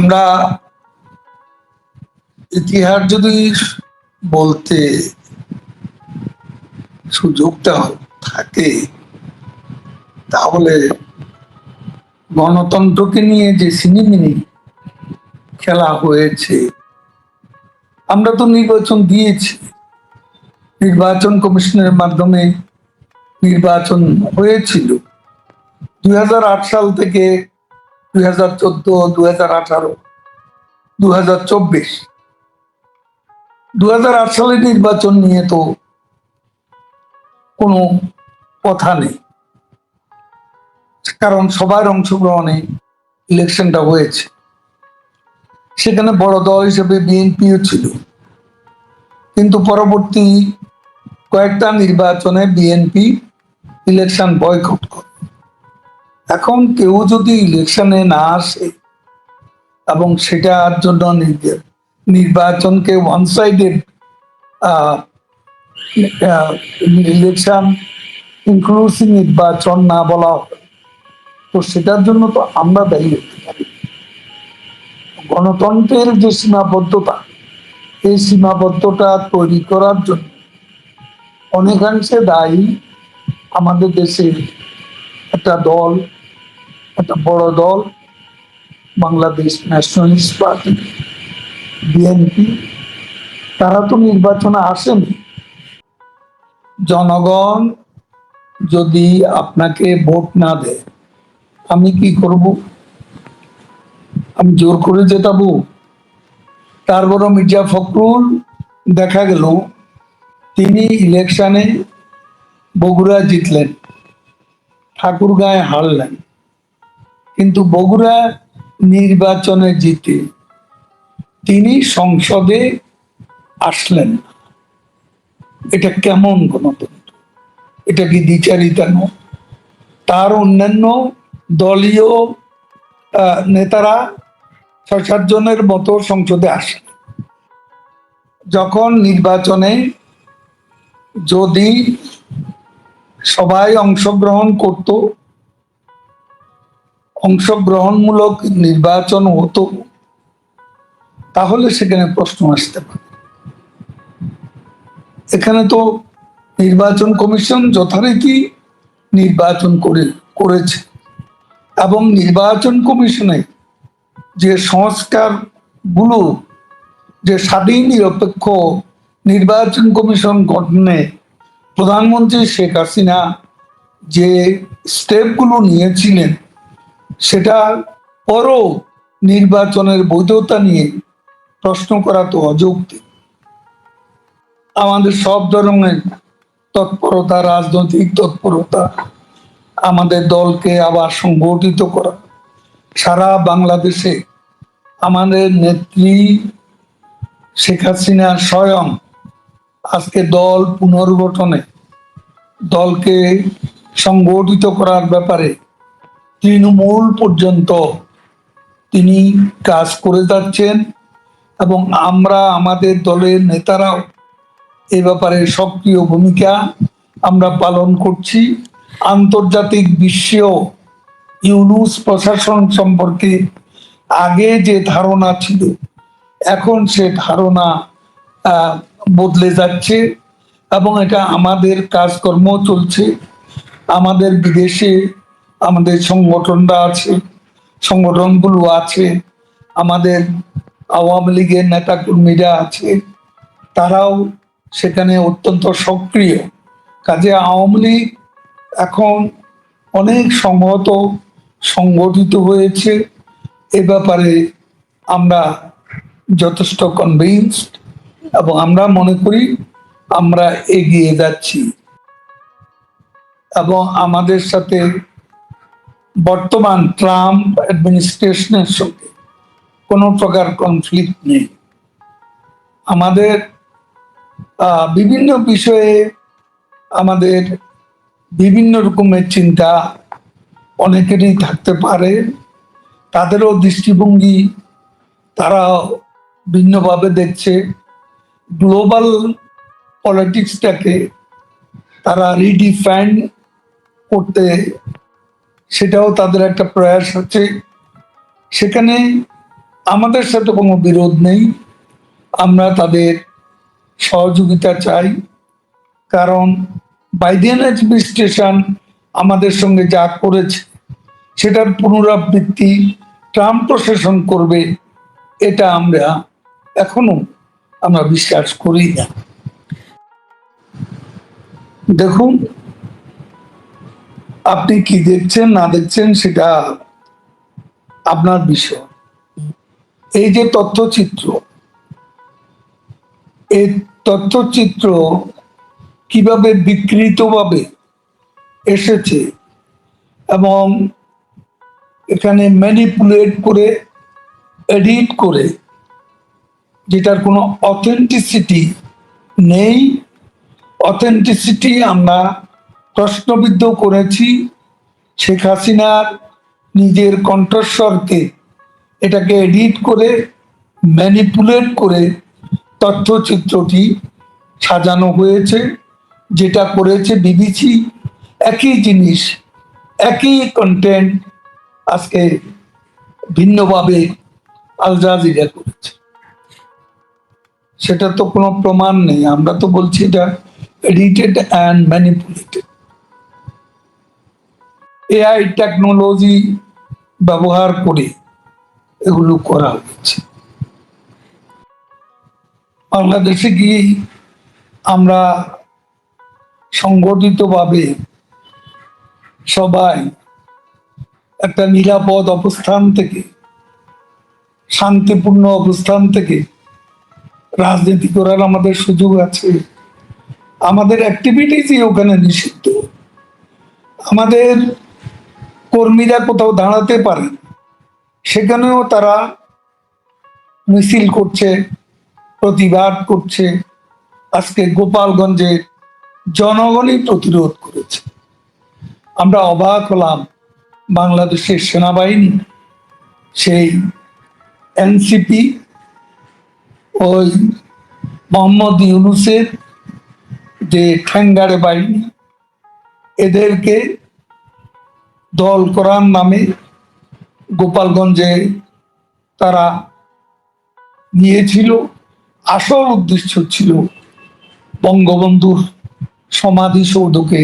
আমরা ইতিহাস যদি বলতে সুযোগটা থাকে, তাহলে গণতন্ত্রকে নিয়ে যে সিনেমিনি খেলা হয়েছে, আমরা তো নির্বাচন দিয়েছি। নির্বাচন কমিশনের মাধ্যমে নির্বাচন হয়েছিল। দুই হাজার আট সাল থেকে দুই হাজার চোদ্দ, দুই হাজার আঠারো দু হাজার চব্বিশ। দু হাজার আট সালের নির্বাচন নিয়ে তো কোনো কথা নেই। কারণ সবার অংশগ্রহণে ইলেকশনটা হয়েছে। সেখানে বড় দল হিসেবে বিএনপিও ছিল। কিন্তু পরবর্তী কয়েকটা নির্বাচনে বিএনপি ইলেকশন বয়কট করে। এখন কেউ যদি ইলেকশনে না আসে এবং সেটার জন্য নির্বাচনকে ওয়ান সাইডেড ইলেকশন ইনক্লুসিভ নির্বাচন না বলা তো সেটার জন্য তো আমরা দায়ী হতে পারি। গণতন্ত্রের যে সীমাবদ্ধতা, এই সীমাবদ্ধতা তৈরি করার জন্য অনেকাংশে দায়ী আমাদের দেশে একটা দল একটা বড় দল, বাংলাদেশ ন্যাশনালিস্ট পার্টি বিএনপি তারা তো নির্বাচনে আসেনি। জনগণ যদি আপনাকে ভোট না দেয়, আমি কি করব? আমি জোর করে জেতাবো? তারপরও মির্জা ফখরুল দেখা গেল, তিনি ইলেকশনে বগুড়া জিতলেন, ঠাকুরগাঁয়ে হারলেন। কিন্তু বগুড়া নির্বাচনে জিতে তিনি সংসদে আসলেন। এটা কেমন গণতন্ত্র এটা কি দ্বিচারিতা নয়? তার অন্যান্য দলীয় নেতারা ছয় সাত জনের মতো সংসদে আসে যখন নির্বাচনে যদি সবাই অংশগ্রহণ করত অংশগ্রহণমূলক নির্বাচন হতো, তাহলে সেখানে প্রশ্ন আসতে পারে। এখানে তো নির্বাচন কমিশন যথারীতি নির্বাচন করে, করেছে এবং নির্বাচন কমিশনে যে সংস্কারগুলো যে স্বাধীন, নিরপেক্ষ নির্বাচন কমিশন গঠনে প্রধানমন্ত্রী শেখ হাসিনা যে স্টেপগুলো নিয়েছিলেন সেটা পরও নির্বাচনের বৈধতা নিয়ে প্রশ্ন করা তো অযৌক্তিক। আমাদের সব ধরনের তৎপরতা, রাজনৈতিক তৎপরতা আমাদের দলকে আবার সংগঠিত করা। সারা বাংলাদেশে আমাদের নেত্রী শেখ হাসিনা স্বয়ং আজকে দল পুনর্গঠনে দলকে সংগঠিত করার ব্যাপারে তৃণমূল পর্যন্ত তিনি কাজ করে যাচ্ছেন এবং আমরা আমাদের দলের নেতারাও এ ব্যাপারে সক্রিয় ভূমিকা আমরা পালন করছি। আন্তর্জাতিক বিশ্বেও ইউনুস প্রশাসন সম্পর্কে আগে যে ধারণা ছিল, এখন সে ধারণা বদলে যাচ্ছে এবং এটা আমাদের কাজকর্ম চলছে। আমাদের বিদেশে আমাদের সংগঠনরা আছে, সংগঠনগুলো আছে, আমাদের আওয়ামী লীগের নেতাকর্মীরা আছে, তারাও সেখানে অত্যন্ত সক্রিয়। কাজে আওয়ামী লীগ এখন অনেক সংহত, সংগঠিত হয়েছে। এ ব্যাপারে আমরা যথেষ্ট কনভিন্সড এবং আমরা মনে করি আমরা এগিয়ে যাচ্ছি। এবং আমাদের সাথে বর্তমান ট্রাম্প অ্যাডমিনিস্ট্রেশনের সঙ্গে কোনো প্রকার কনফ্লিক্ট নেই। আমাদের বিভিন্ন বিষয়ে আমাদের বিভিন্ন রকমের চিন্তা অনেকেরই থাকতে পারে। তাদেরও দৃষ্টিভঙ্গি তারা ভিন্নভাবে দেখছে। গ্লোবাল পলিটিক্সটাকে তারা রিডিফাইন করতে সেটাও তাদের একটা প্রয়াস হচ্ছে। সেখানে আমাদের সাথে কোনো বিরোধ নেই। আমরা তাদের সহযোগিতা চাই। কারণ বাইডেন অ্যাডমিনিস্ট্রেশন আমাদের সঙ্গে যা করেছে, সেটার পুনরাবৃত্তি ট্রাম্প প্রশাসন করবে, এটা আমরা এখনও আমরা বিশ্বাস করি না। দেখুন আপনি কি দেখছেন, না দেখছেন, সেটা আপনার বিষয়। এই যে তথ্যচিত্র, এই তথ্যচিত্র কীভাবে বিকৃতভাবে এসেছে এবং এখানে ম্যানিপুলেট করে এডিট করে, যেটার কোনো অথেন্টিসিটি নেই অথেন্টিসিটি আমরা প্রশ্নবিদ্ধ করেছি শেখ হাসিনার নিজের কণ্ঠস্বরকে। এটাকে এডিট করে, ম্যানিপুলেট করে তথ্যচিত্রটি সাজানো হয়েছে, যেটা করেছে বিবিসি। একই জিনিস, একই কন্টেন্ট আজকে ভিন্নভাবে আল জাজিরা করেছে। সেটা তো কোনো প্রমাণ নেই, আমরা তো বলছি এটা edited and manipulated AI technology ব্যবহার করে এগুলো করা হয়েছে। বাংলাদেশে গিয়ে আমরা সংগঠিতভাবে সবাই একটা নিরাপদ অবস্থান থেকে, শান্তিপূর্ণ অবস্থান থেকে রাজনীতি করার আমাদের সুযোগ আছে। আমাদের অ্যাক্টিভিটিসই ওখানে নিষিদ্ধ। আমাদের কর্মীরা কোথাও দাঁড়াতে পারে। সেখানেও তারা মিছিল করছে, প্রতিবাদ করছে। আজকে গোপালগঞ্জে জনগণই প্রতিরোধ করেছে। আমরা অবাক হলাম, বাংলাদেশের সেনাবাহিনী, সেই এনসিপি, ওই মোহাম্মদ ইউনুসের যে ঠ্যাঙ্গারে বাহিনী, এদেরকে দল করার নামে গোপালগঞ্জে তারা নিয়েছিল, আসল উদ্দেশ্য ছিল বঙ্গবন্ধুর সমাধিসৌধকে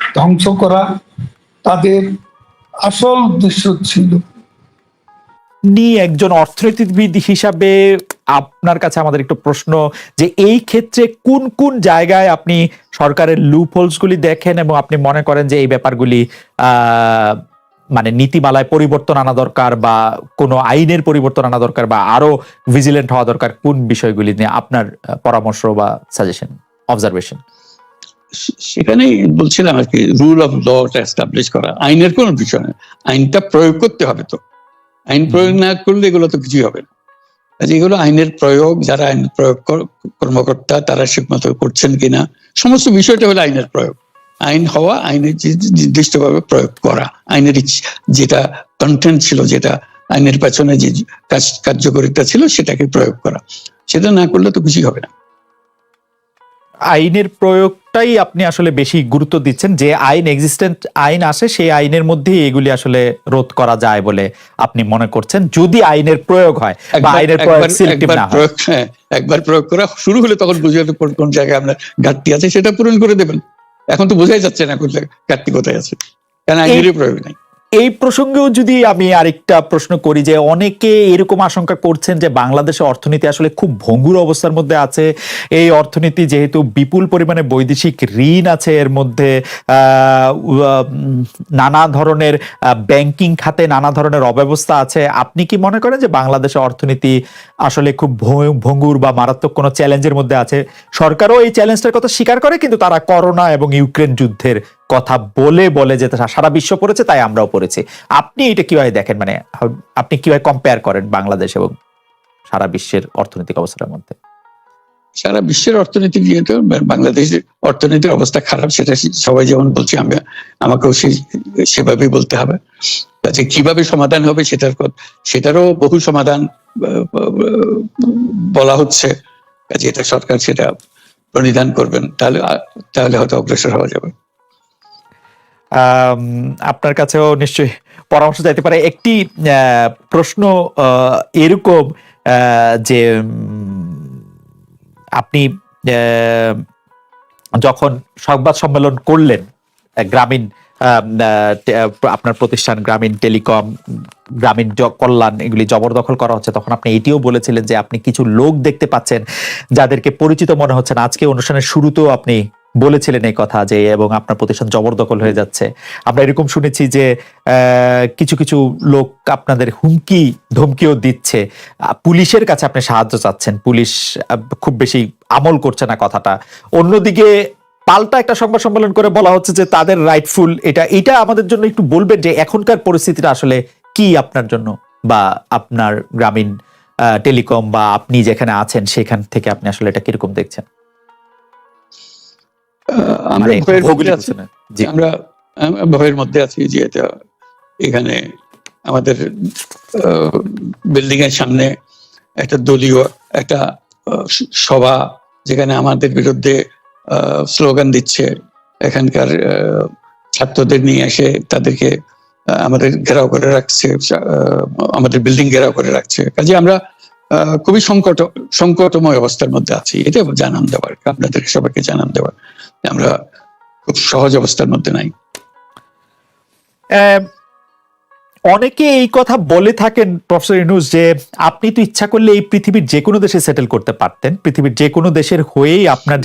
ধ্বংস করা। তাদের আসল উদ্দেশ্য ছিল আপনি একজন অর্থনীতিবিদ হিসাবে আপনার কাছে আমাদের একটু প্রশ্ন যে এই ক্ষেত্রে কোন কোন জায়গায় আপনি সরকারের লুপ গুলি দেখেন এবং আপনি মনে করেন যে এই ব্যাপারগুলি মানে নীতিমালায় পরিবর্তন আনা দরকার বা কোনো আইনের পরিবর্তন আনা দরকার বা আরও ভিজিলেন্ট হওয়া দরকার? কোন বিষয়গুলি নিয়ে আপনার পরামর্শ বা সাজেশন অবজারভেশন সে- সেখানেই বলছিলাম আর কি রুল অফ লটা এস্টাবলিশ করা। আইনের কোনো বিষয় না। আইনটা প্রয়োগ করতে হবে তো। আইন প্রয়োগ না করলে এগুলো তো কিছুই হবে না। এগুলো আইনের প্রয়োগ যারা আইন প্রয়োগ কর্মকর্তা তারা ঠিক মতো করছেন কিনা সমস্ত বিষয়টা হলো আইনের প্রয়োগ। আইন হওয়া আইনের নির্দিষ্টভাবে প্রয়োগ করা। আইনের যেটা কন্টেন্ট ছিল যেটা আইনের পেছনে যে কাজ কার্যকরিতা ছিল সেটাকে প্রয়োগ করা। সেটা না করলে তো কিছুই হবে না। আইনের প্রয়োগটাই আপনি আসলে বেশি গুরুত্ব দিচ্ছেন যে আইন এক্সিস্টেন্ট আইন আসে সেই আইনের মধ্যেই এগুলি আসলে রোধ করা যায় বলে আপনি মনে করছেন যদি আইনের প্রয়োগ হয় বা আইনের প্রয়োগ একবার- সিলেক্টিভ না হয়। প্রয়োগ হ্যাঁ, একবার প্রয়োগ করা শুরু হলে তখন বুঝে যাবে কোন- কোন জায়গায় আপনার ঘাটতি আছে সেটা পূরণ করে দেবেন। এখন তো বোঝাই যাচ্ছে না কোথায় ঘাটতি কোথায় আছে। কারণ আইনেরই প্রয়োগ নাই। এই প্রসঙ্গেও যদি আমি আরেকটা প্রশ্ন করি যে অনেকে এরকম আশঙ্কা করছেন যে বাংলাদেশের অর্থনীতি আসলে খুব ভঙ্গুর অবস্থার মধ্যে আছে, এই অর্থনীতি যেহেতু বিপুল পরিমাণে বৈদেশিক ঋণ আছে, এর মধ্যে নানা ধরনের ব্যাংকিং খাতে নানা ধরনের অব্যবস্থা আছে, আপনি কি মনে করেন যে বাংলাদেশের অর্থনীতি আসলে খুব ভঙ্গুর বা মারাত্মক কোনো চ্যালেঞ্জের মধ্যে আছে? সরকারও এই চ্যালেঞ্জটার কথা স্বীকার করে, কিন্তু তারা করোনা এবং ইউক্রেন যুদ্ধের কথা বলে বলে যে সারা বিশ্ব পড়েছে, তাই আমরাও পড়েছি। আপনি এটা কীভাবে দেখেন? মানে আপনি কীভাবে কম্পেয়ার করেন বাংলাদেশ এবং সারা বিশ্বের অর্থনৈতিক অবস্থার মধ্যে? সারা বিশ্বের অর্থনীতি যেহেতু বাংলাদেশের অর্থনীতির অবস্থা খারাপ, সেটা সবাই যেমন বলছি আমি আমাকেও সেই সেভাবেই বলতে হবে। কাজে কীভাবে সমাধান হবে সেটার সেটারও বহু সমাধান বলা হচ্ছে। কাজে এটা সরকার সেটা প্রণিধান করবেন, তাহলে তাহলে হয়তো অগ্রসর হওয়া যাবে। আপনার কাছেও নিশ্চয়ই পরামর্শ চাইতে পারে। একটি প্রশ্ন এরকম যে আপনি যখন সংবাদ সম্মেলন করলেন গ্রামীণ আপনার প্রতিষ্ঠান গ্রামীণ টেলিকম, গ্রামীণ কল্যাণ এগুলি জবরদখল করা হচ্ছে, তখন আপনি এটিও বলেছিলেন যে আপনি কিছু লোক দেখতে পাচ্ছেন যাদেরকে পরিচিত মনে হচ্ছে না। আজকে অনুষ্ঠানের শুরুতেও আপনি বলেছিলেন এই কথা যে, এবং আপনার প্রতিষ্ঠান জবরদখল হয়ে যাচ্ছে। আমরা এরকম শুনেছি যে কিছু কিছু লোক আপনাদের হুমকি, ধমকিও দিচ্ছে। পুলিশের কাছে আপনি সাহায্য চাচ্ছেন। পুলিশ খুব বেশি আমল করছে না কথাটা। অন্যদিকে পাল্টা একটা সংবাদ সম্মেলন করে বলা হচ্ছে যে, তাদের রাইটফুল এটা এটা আমাদের জন্য একটু বলবেন যে, এখনকার পরিস্থিতিটা আসলে কি আপনার জন্য? বা আপনার গ্রামীণ টেলিকম বা আপনি যেখানে আছেন, সেখান থেকে আপনি আসলে এটা কীরকম দেখছেন? আমরা ভয়ের মধ্যে আছি। আমরা ভয়ের মধ্যে আছি যে এটা এখানে আমাদের বিল্ডিং এর সামনে একটা দলীয় একটা আহ, সভা যেখানে আমাদের বিরুদ্ধে স্লোগান দিচ্ছে। এখানকার আহ, ছাত্রদের নিয়ে এসে তাদেরকে আহ, আমাদের ঘেরাও করে রাখছে আহ, আমাদের বিল্ডিং ঘেরাও করে রাখছে। কাজে আমরা খুবই সংকট, সংকটময় অবস্থার মধ্যে আছি। এটা জানান দেওয়ার, আপনাদের সবাইকে জানান দেওয়ার আমরা খুব সহজ অবস্থার মধ্যে নাই। অনেকে এই কথা বলে থাকেন, প্রফেসর ইনুস যে আপনি তো ইচ্ছা করলে এই পৃথিবীর যে কোনো দেশে সেটেল করতে পারতেন। পৃথিবীর যে কোনো দেশের হয়েই আপনার